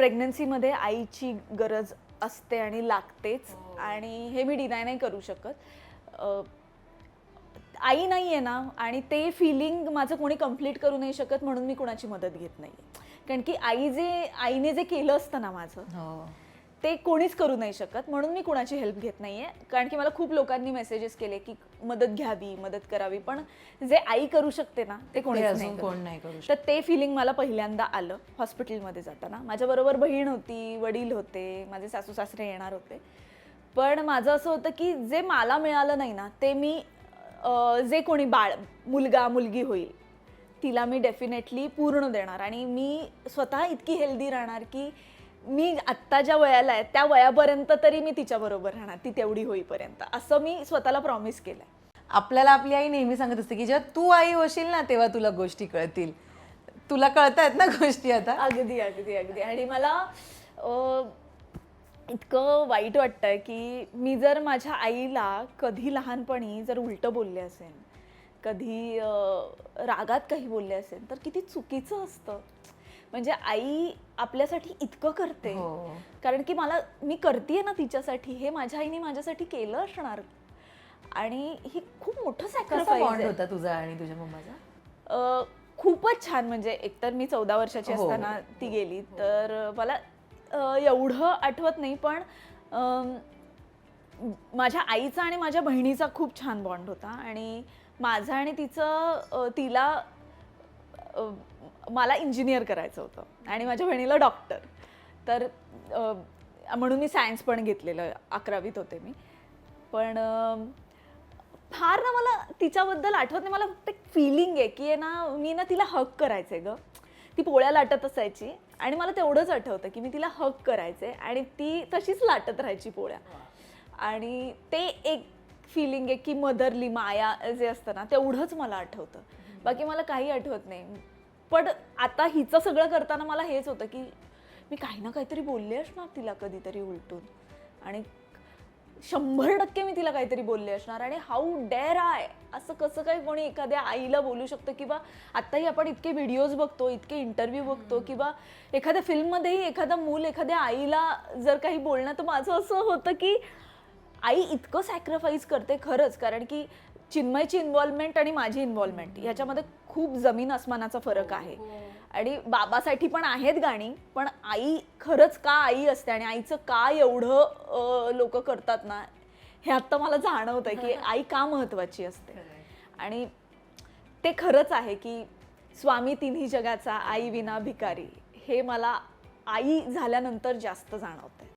प्रेग्नन्सीमध्ये आईची गरज असते आणि लागतेच आणि हे मी डिनाय नाही करू शकत. अ, आई नाही आहे ना आणि ते फिलिंग माझं कोणी कंप्लीट करू नाही शकत म्हणून मी कुणाची मदत घेत नाही कारण की आई जे आईने जे केलं असतं ना माझं हो. ते कोणीच करू नाही शकत म्हणून मी कुणाची हेल्प घेत नाहीये. कारण की मला खूप लोकांनी मेसेजेस केले की मदत घ्यावी मदत करावी पण जे आई करू शकते ना ते कोणीच अजून नाही कोण. नाही करू तर ते फिलिंग मला पहिल्यांदा आलं हॉस्पिटलमध्ये जाताना. माझ्याबरोबर बहीण होती वडील होते माझे सासू सासरे येणार होते. पण माझं असं होतं की जे मला मिळालं नाही ना ते मी जे कोणी बाळ मुलगा मुलगी होईल तिला मी डेफिनेटली पूर्ण देणार. आणि मी स्वतः इतकी हेल्दी राहणार की मी आत्ता ज्या वयाला आहे त्या वयापर्यंत तरी मी तिच्याबरोबर राहणार. ती तेवढी होईपर्यंत. असं मी स्वतःला प्रॉमिस केलं आपल्याला आपली आई नेहमी सांगत असते की जेव्हा तू आई होशील ना तेव्हा तुला गोष्टी कळतील. तुला कळतायत ना गोष्टी आता? अगदी अगदी अगदी. आणि मला अं, इतकं वाईट वाटतंय की मी जर माझ्या आईला कधी लहानपणी जर उलटं बोलले असेल कधी अं, रागात काही बोलले असेल तर किती चुकीचं असतं. म्हणजे आई आपल्यासाठी इतकं करते. हो. कारण की मला मी करते ना तिच्यासाठी हे माझ्या आईने माझ्यासाठी केलं असणार. आणि ही खूप मोठं कसा सॅक्रिफाईस बॉन्ड होता तुझा आणि तुझ्या मम्माचा? अ, खूपच छान. म्हणजे एकतर मी चौदा वर्षाची हो. असताना ती गेली. तर मला अ, एवढं आठवत नाही पण अम, माझ्या आईचा आणि माझ्या बहिणीचा खूप छान बॉन्ड होता. आणि माझा आणि तिचं अ, तिला मला इंजिनियर करायचं होतं. आणि माझ्या बहिणीला डॉक्टर. तर म्हणून मी सायन्स पण घेतलेलं अकरावीत होते मी. पण फार ना मला तिच्याबद्दल आठवत नाही. मला फक्त एक फिलिंग आहे की आहे ना मी ना तिला हक करायचं आहे ग. ती पोळ्या लाटत असायची आणि मला तेवढंच आठवतं की मी तिला हक करायचे आणि ती तशीच लाटत राहायची पोळ्या. आणि ते एक फिलिंग आहे की मदरली माया जे असतं ना तेवढंच मला आठवतं. बाकी मला काही आठवत नाही. पण आता हिचं सगळं करताना मला हेच होतं की मी काही ना काहीतरी बोलले असणार तिला कधीतरी उलटून. आणि शंभर टक्के मी तिला काहीतरी बोलले असणार. आणि हाऊ डेअर आय असं कसं काय कोणी एखाद्या आईला बोलू शकतं किंवा आत्ताही आपण इतके व्हिडिओज बघतो इतके इंटरव्ह्यू बघतो किंवा एखाद्या फिल्ममध्येही एखादा मूल एखाद्या आईला जर काही बोलणं तर माझं असं होतं की आई इतकं सॅक्रिफाईस करते खरंच कारण की चिन्मयची इन्व्हॉल्वमेंट आणि माझी इन्व्हॉल्वमेंट याच्यामध्ये खूप जमीन अस्मानाचा फरक आहे. आणि बाबासाठी पण आहेत गाणी पण आई खरंच का आई असते आणि आईचं का एवढं लोक करतात ना हे आत्ता मला जाणवतंय की आई का महत्वाची असते. आणि ते खरंच आहे की स्वामी तिन्ही जगाचा आई विना भिकारी हे मला आई झाल्यानंतर जास्त जाणवतंय.